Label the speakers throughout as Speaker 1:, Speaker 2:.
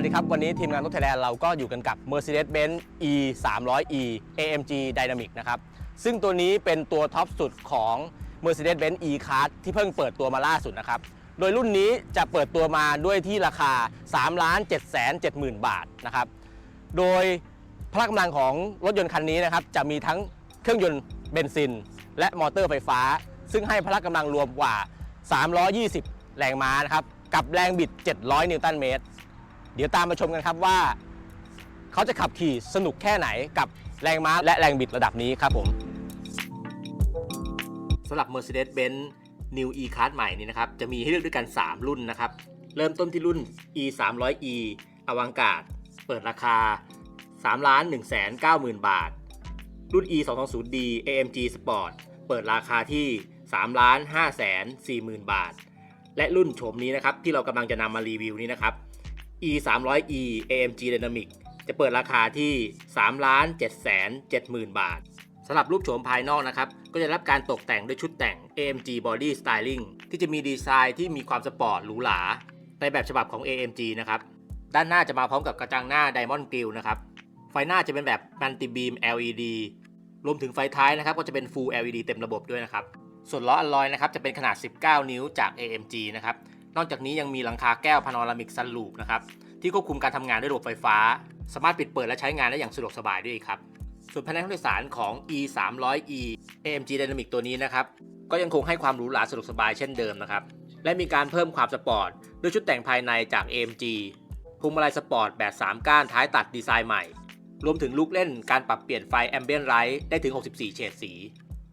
Speaker 1: วัสดีครับ วันนี้ทีมงานรถไทยแลนด์เราก็อยู่กันกับ Mercedes-Benz E 3 0 0 E AMG Dynamic นะครับ ซึ่งตัวนี้เป็นตัวท็อปสุดของ Mercedes-Benz E Class ที่เพิ่งเปิดตัวมาล่าสุดนะครับ โดยรุ่นนี้จะเปิดตัวมาด้วยที่ราคา 3 7 7 0 0 0 0 บาทนะครับ โดยพละกำลังของรถยนต์คันนี้นะครับ จะมีทั้งเครื่องยนต์เบนซิน และมอเตอร์ไฟฟ้า ซึ่งให้พละกำลังรวมกว่า 320 แรงม้านะครับ กับแรงบิด 700 นิวตันเมตร เดี๋ยวตามมาชมกันครับว่า เขาจะขับขี่สนุกแค่ไหนกับแรงม้าและแรงบิดระดับนี้ครับผมสำหรับ Mercedes-Benz New E Class ใหม่นี้นะครับ จะมีให้เลือกด้วยกัน 3 รุ่นนะครับ เริ่มต้นที่รุ่น E 3 0 0 E อวังกาดเปิดราคา 3 1 9 0 0 0 0 บาท รุ่น E 2 2 0 D AMG Sport เปิดราคาที่ 3 5 4 0 0 0 0 บาท และรุ่นโฉมนี้นะครับ ที่เรากำลังจะนำมารีวิวนี้นะครับ E 3 0 0 E AMG Dynamic จะเปิดราคาที่ 3 7 7 0 0 0 0 บาทสำหรับรูปโฉมภายนอกนะครับ ก็จะรับการตกแต่งด้วยชุดแต่ง AMG Body Styling ที่จะมีดีไซน์ที่มีความสปอร์ตหรูหราในแบบฉบับของ AMG นะครับ ด้านหน้าจะมาพร้อมกับกระจังหน้า Diamond Grill นะครับ ไฟหน้าจะเป็นแบบ Multi Beam LED รวมถึงไฟท้ายนะครับ ก็จะเป็น Full LED เต็มระบบด้วยนะครับ ส่วนล้ออัลลอยนะครับจะเป็นขนาด 19 นิ้วจาก AMG นะครับ นอกจากนี้ยังมีหลังคาแก้วพาโนรามิกซันลูปนะครับที่ควบคุมการทำงานด้วยระบบไฟฟ้า สามารถปิดเปิดและใช้งานได้อย่างสะดวกสบายด้วยครับส่วนภายในห้องโดยสารของ E 3 0 0 E AMG Dynamic ตัวนี้นะครับก็ยังคงให้ความหรูหราสะดวกสบายเช่นเดิมนะครับและมีการเพิ่มความสปอร์ตด้วยชุดแต่งภายในจาก AMG พวงมาลัยสปอร์ตแบบ 3 ก้านท้ายตัดดีไซน์ใหม่ รวมถึงลูกเล่นการปรับเปลี่ยนไฟ Ambient Light ได้ถึง 64 เฉดสี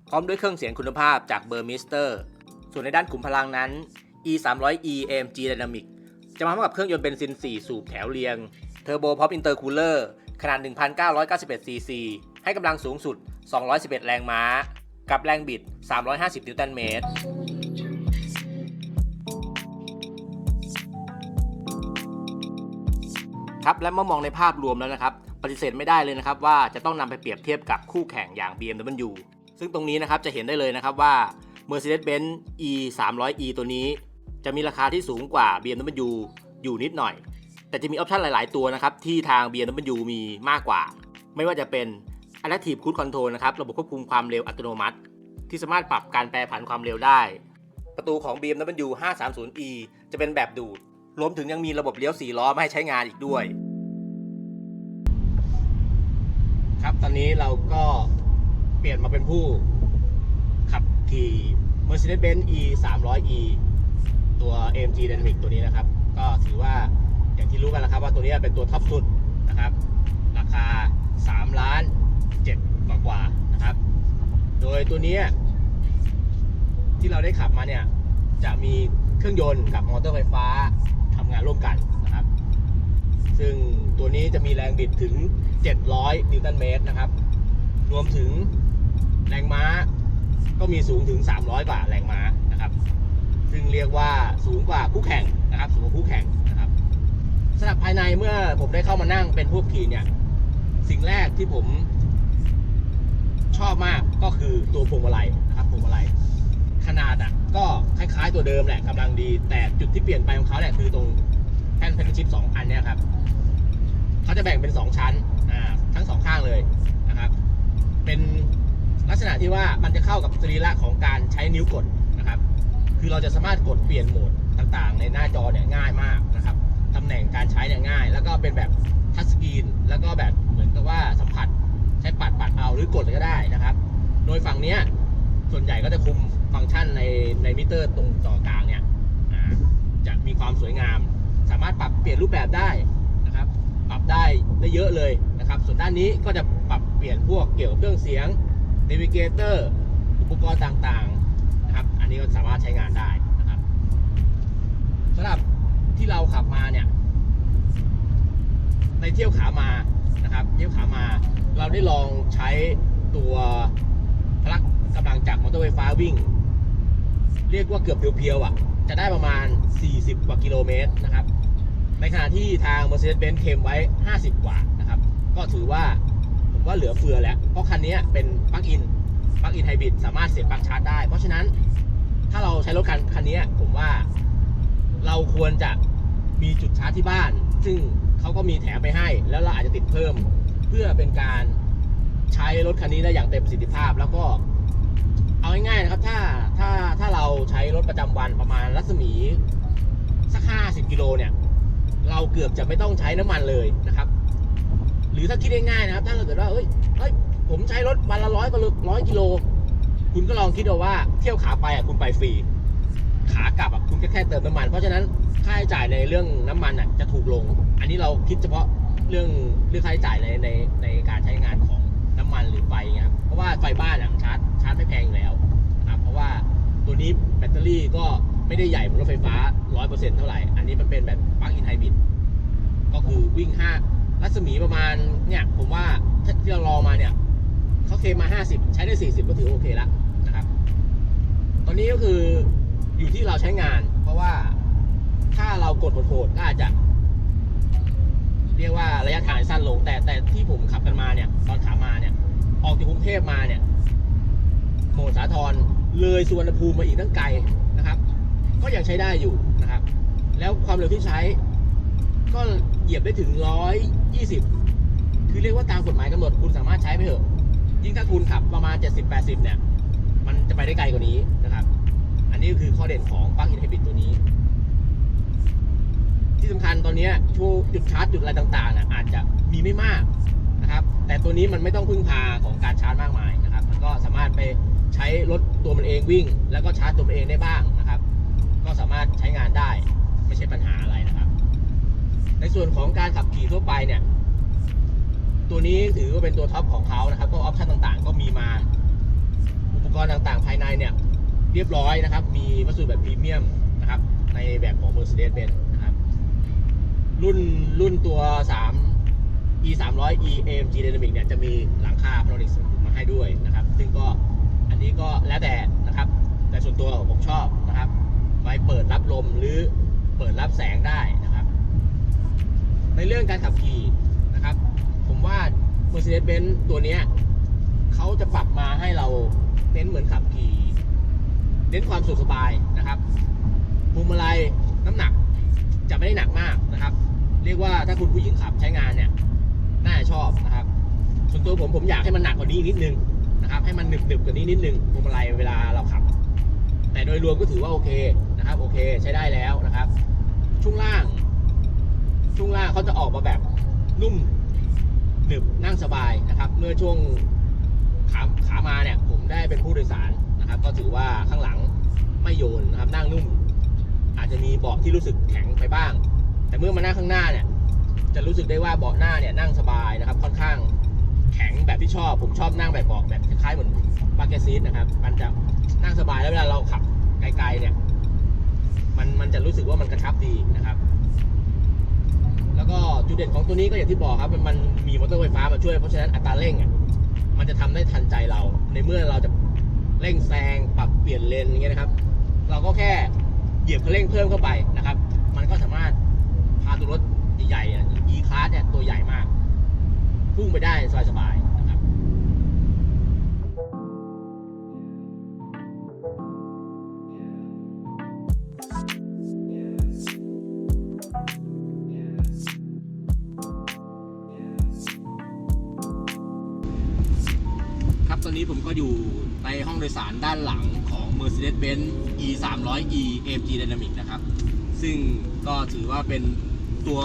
Speaker 1: พร้อมด้วยเครื่องเสียงคุณภาพจากเบอร์มิสเตอร์ ส่วนในด้านขุมพลังนั้น E 3 0 0 E AMG Dynamic จะมาพร้อมกับเครื่องยนต์เบนซิน 4 สูบแถวเรียง Turbo Pop Intercooler ขนาด 1,991 cc ให้กำลังสูงสุด 211 แรงม้า กับแรงบิด 350 นิวตันเมตรครับและเมื่อมองในภาพรวมแล้วนะครับ ปฏิเสธไม่ได้เลยนะครับว่าจะต้องนำไปเปรียบเทียบกับคู่แข่งอย่าง BMW ซึ่งตรงนี้นะครับจะเห็นได้เลยนะครับว่า Mercedes-Benz E 3 0 0 E ตัวนี้ จะมีราคาที่สูงกว่า BMW อยู่นิดหน่อย แต่จะมีออปชันหลาย ๆ ตัวนะครับ ที่ทาง BMW มีมากกว่า ไม่ว่าจะเป็น Adaptive Cruise Control นะครับ ระบบควบคุมความเร็วอัตโนมัติ ที่สามารถปรับการแปรผันความเร็วได้ ประตูของ BMW 530e จะเป็นแบบดูด รวมถึงยังมีระบบเลี้ยว4ล้อมาให้ใช้งานอีกด้วย ครับตอนนี้เราก็เปลี่ยนมาเป็นผู้ขับขี่ Mercedes-Benz E 300 E ตัว AMG Dynamic ตัวนี้นะครับ ก็ถือว่าอย่างที่รู้กันแล้วครับว่าตัวนี้เป็นตัวท็อปสุดนะครับ ราคา 3 ล้าน7กว่ากว่านะครับ โดยตัวนี้ที่เราได้ขับมาเนี่ย จะมีเครื่องยนต์กับมอเตอร์ไฟฟ้าทำงานร่วมกันนะครับ ซึ่งตัวนี้จะมีแรงบิดถึง 700 นิวตันเมตรนะครับ รวมถึงแรงม้าก็มีสูงถึง 300 กว่าแรงม้านะครับ ซึ่งเรียกว่าสูงกว่าคู่แข่งนะครับสูงกว่าคู่แข่งนะครับสำหรับภายในเมื่อผมได้เข้ามานั่งเป็นผู้ขี่เนี่ยสิ่งแรกที่ผมชอบมากก็คือตัวพวงมาลัยนะครับพวงมาลัยขนาดอะก็คล้ายๆตัวเดิมแหละกำลังดี แต่จุดที่เปลี่ยนไปของเขาเนี่ยคือตรงแผ่นเพนชิปสองอันเนี่ยครับเขาจะแบ่งเป็น 2 ชั้นอ่าทั้งสองข้างเลยนะครับ เป็นลักษณะที่ว่ามันจะเข้ากับสรีระของการใช้นิ้วกด คือเราจะสามารถกดเปลี่ยนโหมดต่างๆ ในหน้าจอเนี่ยง่ายมากนะครับตำแหน่งการใช้เนี่ยง่าย แล้วก็เป็นแบบทัชสกรีนแล้วก็แบบเหมือนกับว่าสัมผัสใช้ปัดปัดเอาหรือกดเลยก็ได้นะครับ โดยฝั่งเนี้ยส่วนใหญ่ก็จะคุมฟังก์ชันในในมิเตอร์ตรงจอกลางเนี่ยจะมีความสวยงาม สามารถปรับเปลี่ยนรูปแบบได้นะครับ ปรับได้ได้เยอะเลยนะครับ ส่วนด้านนี้ก็จะปรับเปลี่ยนพวกเกี่ยวกับเครื่องเสียง n น v ิเกเตอร์อุปกรณ์ต่างๆ อันนี้ก็สามารถใช้งานได้นะครับสำหรับที่เราขับมาเนี่ย ในเที่ยวขามานะครับ เที่ยวขามา เราได้ลองใช้ตัวพลักกำลังจากมอเตอร์ไฟฟ้าวิ่ง เรียกว่าเกือบเพียวๆอะ จะได้ประมาณ 40 กว่ากิโลเมตรนะครับ ในขณะที่ทาง Mercedes-Benz เคลมไว้ 50 กว่านะครับ ก็ถือว่าผมว่าเหลือเฟือแล้ว เพราะคันนี้เป็นปลั๊กอินปลั๊กอินไฮบริดสามารถเสียบปลั๊กชาร์จได้ เพราะฉะนั้น ถ้าเราใช้รถคันคันนี้ผมว่า เราควรจะมีจุดชาร์จที่บ้าน ซึ่งเขาก็มีแถมไปให้ แล้วเราอาจจะติดเพิ่ม เพื่อเป็นการใช้รถคันนี้ได้อย่างเต็มประสิทธิภาพ แล้วก็ เอาง่ายๆนะครับ ถ้าถ้าถ้าเราใช้รถประจำวันประมาณรัศมีสักห้าสิบกิโลเนี่ย เราเกือบจะไม่ต้องใช้น้ำมันเลยนะครับ หรือถ้าคิดง่ายๆนะครับ ถ้าเราเกิดว่าเอ้ยเฮ้ยผมใช้รถวันละร้อยกิโลร้อยกิโล คุณก็ลองคิดดูว่าเที่ยวขาไปอะคุณไปฟรี ขากลับอะคุณก็แค่เติมน้ำมัน เพราะฉะนั้นค่าใช้จ่ายในเรื่องน้ำมันอะจะถูกลง อันนี้เราคิดเฉพาะเรื่องเรื่องค่าใช้จ่ายในในในการใช้งานของน้ำมันหรือไฟเงี้ยครับเพราะว่าไฟบ้านอะชาร์จชาร์จไม่แพงอยู่แล้วครับเพราะว่าตัวนี้แบตเตอรี่ก็ไม่ได้ใหญ่เหมือนรถไฟฟ้า 100%เท่าไหร่ อันนี้มันเป็นแบบปลั๊กอินไฮบริดก็คือวิ่ง 5 รัศมีประมาณเนี่ยผมว่าที่เราลองมาเนี่ย เขาเคลมมา 50 ใช้ได้ 40 ก็ถือโอเคแล้วนะครับ ตอนนี้ก็คืออยู่ที่เราใช้งาน เพราะว่าถ้าเรากดโหดๆก็อาจจะ เรียกว่าระยะทางสั้นลง แต่แต่ที่ผมขับกันมาเนี่ย ตอนขามาเนี่ย ออกจากกรุงเทพมาเนี่ยโหมดสาทรเลยสุวรรณภูมิมาอีกตั้งไกลนะครับ ก็ยังใช้ได้อยู่นะครับ แล้วความเร็วที่ใช้ ก็เหยียบได้ถึง 120 คือเรียกว่าตามกฎหมายกำหนดคุณสามารถใช้ไปเถอะ ยิ่งถ้าคุณขับประมาณ 70-80 เนี่ย มันจะไปได้ไกลกว่านี้นะครับ อันนี้ก็คือข้อเด่นของปลั๊กอินไฮบริดตัวนี้ ที่สำคัญตอนนี้ช่วงจุดชาร์จจุดอะไรต่างๆนะอาจจะมีไม่มากนะครับ แต่ตัวนี้มันไม่ต้องพึ่งพาของการชาร์จมากมายนะครับ มันก็สามารถไปใช้รถตัวมันเองวิ่ง แล้วก็ชาร์จตัวมันเองได้บ้างนะครับ ก็สามารถใช้งานได้ไม่ใช่ปัญหาอะไรนะครับ ในส่วนของการขับขี่ทั่วไปเนี่ย ตัวนี้ถือว่าเป็นตัวท็อปของเขานะครับ ก็ออปชั่นต่างๆ ก็มีมา อุปกรณ์ต่างๆ ภายในเนี่ย เรียบร้อยนะครับ มีวัสดุแบบพรีเมียมนะครับ ในแบบของ Mercedes-Benz นะครับ รุ่นรุ่นตัว 3 e 3 0 0 e AMG Dynamic เนี่ย จะมีหลังคาพาโนรามิกมาให้ด้วยนะครับ ซึ่งก็อันนี้ก็แล้วแต่นะครับ แต่ส่วนตัวผมชอบนะครับ ไว้เปิดรับลมหรือเปิดรับแสงได้นะครับ ในเรื่องการขับขี่นะครับ ว่า Mercedes-Benz ตัวเนี้ยเขาจะปรับมาให้เราเน้นเหมือนขับขี่เน้นความสุขสบายนะครับพวงมาลัยน้ำหนักจะไม่ได้หนักมากนะครับ เรียกว่าถ้าคุณผู้หญิงขับใช้งานเนี่ยน่าชอบนะครับ ส่วนตัวผมผมอยากให้มันหนักกว่านี้นิดนึงนะครับ ให้มันหนึบหนึบกว่านี้นิดนึงพวงมาลัยเวลาเราขับ แต่โดยรวมก็ถือว่าโอเคนะครับโอเคใช้ได้แล้วนะครับ ช่วงล่าง ช่วงล่างเขาจะออกมาแบบนุ่ม หนึบนั่งสบายนะครับ เมื่อช่วงขาขามาเนี่ยผมได้เป็นผู้โดยสารนะครับ ก็ถือว่าข้างหลังไม่โยนนะครับนั่งนุ่ม อาจจะมีเบาะที่รู้สึกแข็งไปบ้าง แต่เมื่อมานั่งข้างหน้าเนี่ยจะรู้สึกได้ว่าเบาะหน้าเนี่ยนั่งสบายนะครับ ค่อนข้างแข็งแบบที่ชอบ ผมชอบนั่งแบบเบาะแบบคล้ายๆเหมือนบาเกซีทนะครับมันจะนั่งสบายแล้วเวลาเราขับไกลๆเนี่ยมันมันจะรู้สึกว่ามันกระชับดีนะครับ แล้วก็จุดเด่นของตัวนี้ก็อย่างที่บอกครับมันมันมีมอเตอร์ไฟฟ้ามาช่วย เพราะฉะนั้นอัตราเร่งอะมันจะทำได้ทันใจเรา ในเมื่อเราจะเร่งแซงปรับเปลี่ยนเลนอย่างเงี้ยนะครับ เราก็แค่เหยียบคันเร่งเพิ่มเข้าไปนะครับ มันก็สามารถพาตัวรถใหญ่ๆอะ e class เนี่ยตัวใหญ่มากพุ่งไปได้สบายๆ นี้ผมก็อยู่ในห้องโดยสารด้านหลังของ Mercedes-Benz E 3 0 0 E AMG Dynamic นะครับ ซึ่งก็ถือว่าเป็นตัว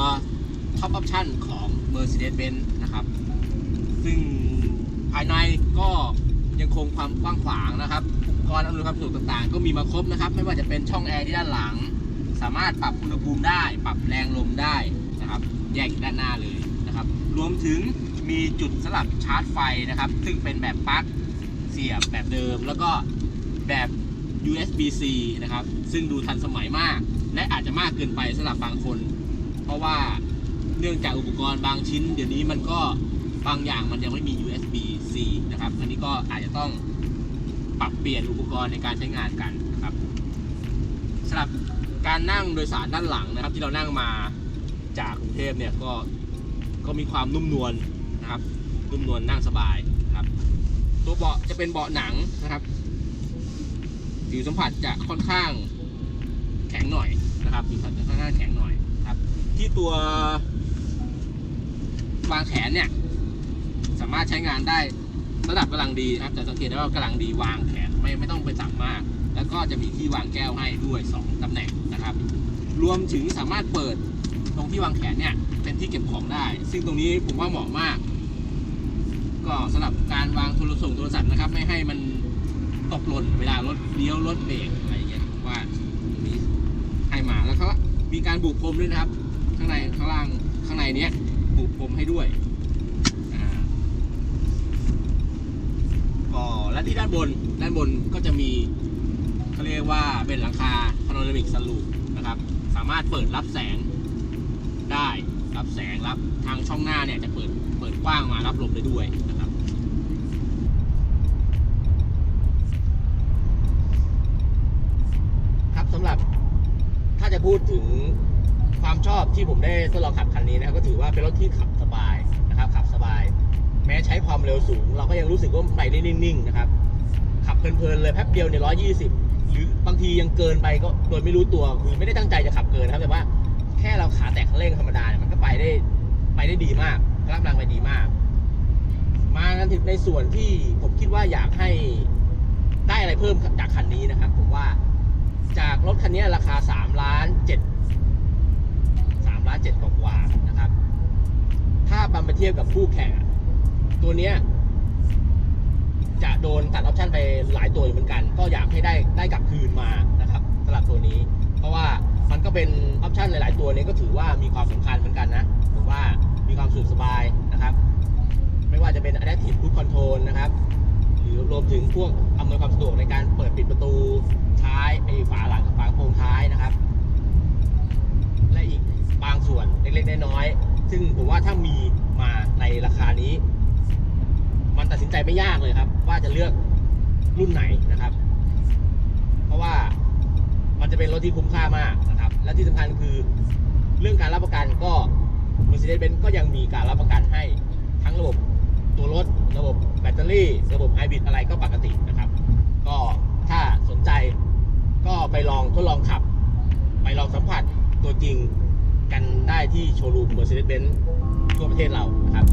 Speaker 1: ท็อปออปชั่นของ Mercedes-Benz นะครับ ซึ่งภายในก็ยังคงความกว้างขวางนะครับ อุปกรณ์อำนวยความสะดวกต่างๆ ก็มีมาครบนะครับ ไม่ว่าจะเป็นช่องแอร์ที่ด้านหลัง สามารถปรับอุณหภูมิได้ ปรับแรงลมได้นะครับ แยกด้านหน้าเลยนะครับ รวมถึงมีจุดสลับชาร์จไฟนะครับ ซึ่งเป็นแบบปลั๊ก สียบแบบเดิม แล้วก็แบบ USB-C นะครับ ซึ่งดูทันสมัยมาก และอาจจะมากเกินไปสำหรับบางคน เพราะว่าเนื่องจากอุปกรณ์บางชิ้น เดี๋ยวนี้มันก็บางอย่างมันยังไม่มี USB-C นะครับ อันนี้ก็อาจจะต้องปรับเปลี่ยนอุปกรณ์ในการใช้งานกันนะครับสำหรับการนั่งโดยสารด้านหลังนะครับ ที่เรานั่งมาจากกรุงเทพเนี่ยก็ก็มีความนุ่มนวลนะครับนุ่มนวลนั่งสบาย ตัวเบาะจะเป็นเบาะหนังนะครับผิวสัมผัสจะค่อนข้างแข็งหน่อยนะครับผิวสัมผัสจะค่อนข้างแข็งหน่อยครับ ที่ตัว
Speaker 2: วางแขนเนี่ย สามารถใช้งานได้ระดับกำลังดีนะครับจะสังเกตได้ว่ากำลังดีวางแขนไม่ไม่ต้องไปต่ำมาก แล้วก็จะมีที่วางแก้วให้ด้วยสองตำแหน่งนะครับ รวมถึงสามารถเปิดตรงที่วางแขนเนี่ยเป็นที่เก็บของได้ ซึ่งตรงนี้ผมว่าเหมาะมาก ก็สำหรับการวางโทรส่งโทรศัพท์นะครับ ไม่ให้มันตกหล่นเวลารถเลี้ยวรถเบรกอะไรอย่างเงี้ยว่าให้มาแล้วก็มีการบุกพรมด้วยนะครับ ข้างในข้างล่างข้างในเนี้ยบุกพรมให้ด้วยอ่าก็และที่ด้านบนด้านบนก็จะมีเขาเรียกว่าเป็นหลังคาพาโนรามิกสลูปนะครับ สามารถเปิดรับแสงได้รับแสงรับทางช่องหน้าเนี่ยจะเปิดเปิดกว้างมารับลมได้ด้วยนะครับ
Speaker 1: สำหรับถ้าจะ พูดถึงความชอบที่ผมได้ทดลองขับคันนี้นะครับก็ถือว่าเป็นรถที่ขับสบายนะครับ ขับสบาย แม้ใช้ความเร็วสูง เราก็ยังรู้สึกว่าไปได้นิ่งๆนะครับ ขับเพลินๆเลยแป๊บเดียวเนี่ยร้อยี่สิบหรือบางทียังเกินไปก็โดยไม่รู้ตัวคือไม่ได้ตั้งใจจะขับเกินนะครับแต่ว่าแค่เราขาแตะคันเร่งธรรมดาเนี่ยมันก็ไปได้ไปได้ดีมากพลังกำลังไปดีมาก มากันถึงในส่วนที่ผมคิดว่าอยากให้ได้อะไรเพิ่มจากคันนี้นะครับ ผมว่า จากรถคันนี้ราคา3ล้าน7 3ล้าน7กว่านะครับ ถ้าบัมไปเทียบกับคู่แข่งตัวเนี้ยจะโดนตัดออปชันไปหลายตัวอยู่เหมือนกัน ก็อยากให้ได้ได้กลับคืนมานะครับสำหรับตัวนี้ เพราะว่ามันก็เป็นออปชันหลาย ๆ ตัวนี้ก็ถือว่ามีความสำคัญเหมือนกันนะผมว่ามีความสะดวกสบายนะครับ ไม่ว่าจะเป็น Adaptive Cruise Control นะครับ รือรวมถึงพวกอำนวยความสะดวกในการเปิดปิดประตูท้ายไอ้ฝาหลังฝากระโปรงท้ายนะครับ และอีกบางส่วนเล็กๆน้อยๆซึ่งผมว่าถ้ามีมาในราคานี้ มันตัดสินใจไม่ยากเลยครับ ว่าจะเลือกรุ่นไหนนะครับ เพราะว่ามันจะเป็นรถที่คุ้มค่ามากนะครับ และที่สำคัญคือเรื่องการรับประกันก็ Mercedes-Benz ก็ยังมีการรับประกันให้ทั้งระบบ ตัวรถ ระบบแบตเตอรี่ ระบบไฮบริดอะไรก็ปกตินะครับ ก็ถ้าสนใจก็ไปลองทดลองขับ ไปลองสัมผัสตัวจริงกันได้ที่โชว์รูม Mercedes-Benz ทั่วประเทศเรานะครับ